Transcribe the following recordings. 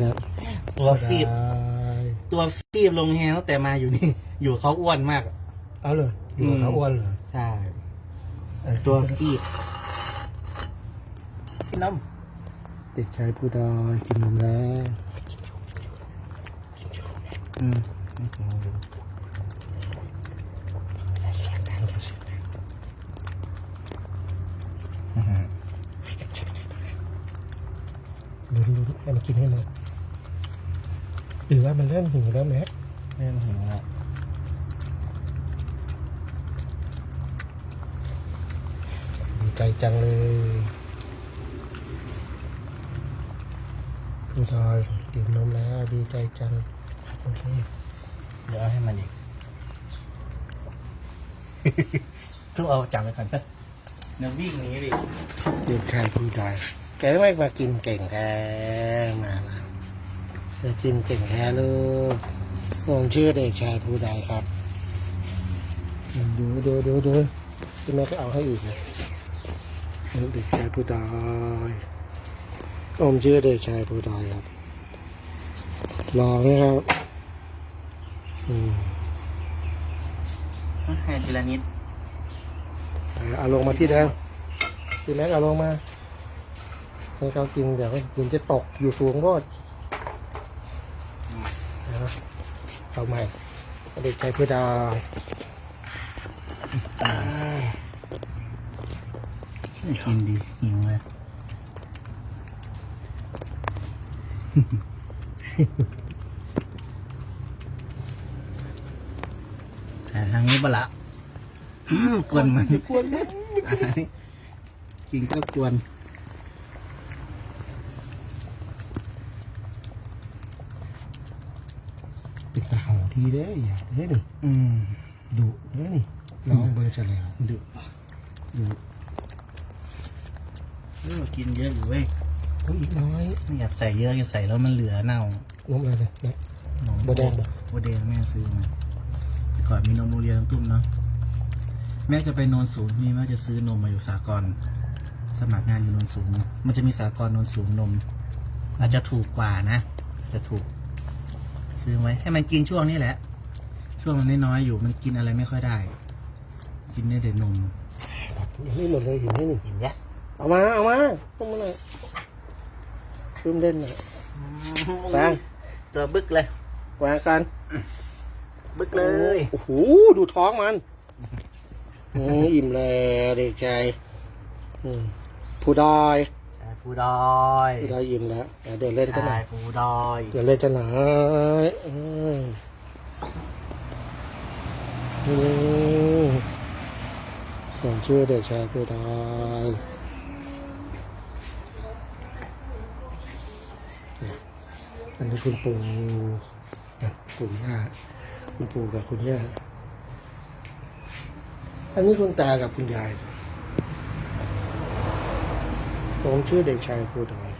ครับตัวฟีบได้ตัวฟีบลงแฮตั้งแต่มาอยู่นี่ อยู่เขาอ้วนมาก เอาเลยอยู่กับเขาอ้วนเหรอใช่เออตัวฟีบกินน้เด็กชายผู้ดอยกินนมแล้วำอืมเสียงดังเสียงดัง ลุ้นลุ้นให้มันกินให้หมดหรือว่ามันเริ่มหิวแล้วแม็กเริ่มหิวแล้วดีใจจังเลยผู้ดอยกินนมแล้วดีใจจังโอเคเดี๋ยวเอาให้มันอีกต้องเอาจับไปก่อนเพื่อนเดี๋ยววิ่งหนีดิเด็กชายผู้ดอย แกไม่มากินเก่งแท้มามาจะกินเก่งแท้ลูกผมชื่อเด็กชายผู้ดอยครับ ดูดูดูดูที่แม่ก็เอาให้อีกนะเด็กชายผู้ดอยผมชื่อเด็กชายผู้ดอยครับรอไหมครับอืมให้ทีละนิดเอาลงมาที่เดิมพี่แม็กเอาลงมา ให้เขากินเดี๋ยวกินจะตกอยู่สูงโพดนะเอาใหม่เด็กชายผู้ดอยกินดีหิวเลยแต่ทางนี้ปะละอื้อกวนมันกวนนะกินก็กวน ปิดตาเขา ทีเด้ออย่าเด้อนี่อืมดุเด้อนี่น้องเบอร์จะแล้วดุดุเออกินเยอะอยู่เว้ยก็อีกน้อยไม่อยากใส่เยอะอยากใส่แล้วมันเหลือเน่านมอะไรเนี่ยแม็กนมบัวแดงปะบัวแดงแม่ซื้อมาแต่ก่อนมีนมโรงเรียนน้ำตุ้มเนาะแม่จะไปโนนสูงนี่แม่จะซื้อนมมาอยู่สากลสมัครงานอยู่โนนสูง มันจะมีสากลโนนสูงนม อาจจะถูกกว่านะอาจจะถูก ซื้อไว้ให้มันกินช่วงนี้แหละ ช่วงมันน้อยๆอยู่มันกินอะไรไม่ค่อยได้ กินได้แต่นมยังไม่หมดเลยอยู่ให้หนึ่งกินเยอะเอามาเอามาต้มมาหน่อยรุ่มเล่นหน่อยแป้งตัวบึกเลยวางกัน บึกเลยโอ้โหดูท้องมันอืมอิ่มแล้วเด็กชายอืมผู้ดอย ปูดอยผู้ดอยอิ่มแล้วเดี๋ยวเดินเล่นกันหน่ใช่อยปูดอยเดินเล่นกันหน่อยอืมอืมผมชื่อเด็กชายผู้ดอยอันนี้คุณปู่นะปู่ย่าคุณปู่กับคุณย่าอันนี้คุณตากับคุณยาย ผมชื่อเด็กชายภูดอย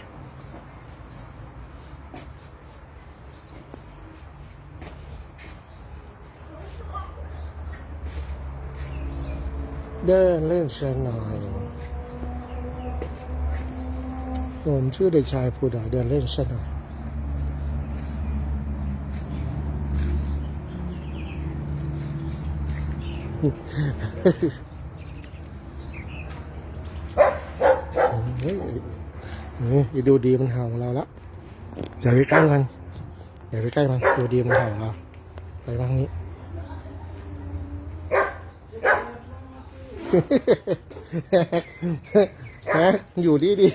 เดินเล่นสนอยผมชื่อเด็กชายภูดอยเดินเล่นสนอย เฮ้ยนี่อย่าดูดีมันเห่าเราละอย่าไปใกล้มันอย่าไปใกล้มันดูดีมันเห่าเราไปบ้างนี้ฮะอยู่ดีดี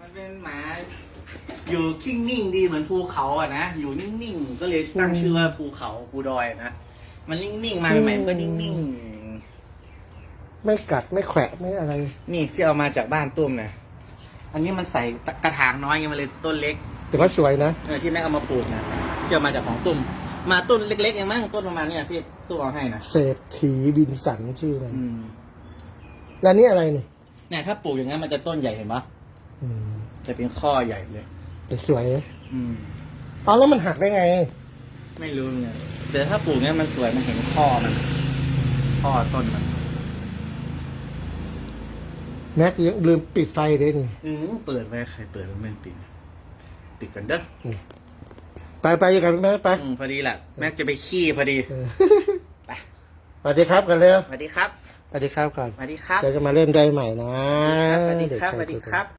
มันเป็นหมาอยู่คิ่งนิ่งดีเหมือนภูเขาอะนะอยู่นิ่งๆก็เลยตั้งชื่อว่าภูเขาภูดอยอะนะมันนิ่งๆมาใหม่ๆมันก็นิ่ง ไม่กัดไม่แขวะไม่อะไรๆนี่ที่เอามาจากบ้านตุ้มนะอันนี้มันใส่กระถางน้อยไงมันเลยต้นเล็ก แต่ว่าสวยนะเออที่แม่เอามาปลูกนะที่เอามาจากของตุ้ม มาต้นเล็กๆเองมั้งต้นประมาณเนี้ยที่ตุ้มเอาให้นะเศรษฐีบินสันชื่อมันอืมแล้วนี่อะไรนี่เนี่ยถ้าปลูกอย่างนั้นมันจะต้นใหญ่เห็นปะอืมจะเป็นข้อใหญ่เลย แต่สวยนะอืมเอาแล้วมันหักได้ไง ไม่รู้ไงแต่ถ้าปลูกเนี่ยมันสวยมันเห็นข้อมัน ข้อต้นมัน แม็กยังลืมปิดไฟเลยนี่ อืมเปิดไว้ใครเปิดมันไม่ปิดปิดกันเด้อไปไปอยู่กับแม่ไปอืมพอดีแหละแม็กจะไปขี้พอดีเออไปสวัสดีครับกันเร็วสวัสดีครับสวัสดีครับก่อนสวัสดีครับเดี๋ยวจะมาเล่นได้ใหม่นะสวัสดีครับเกสวัสดีชายครับ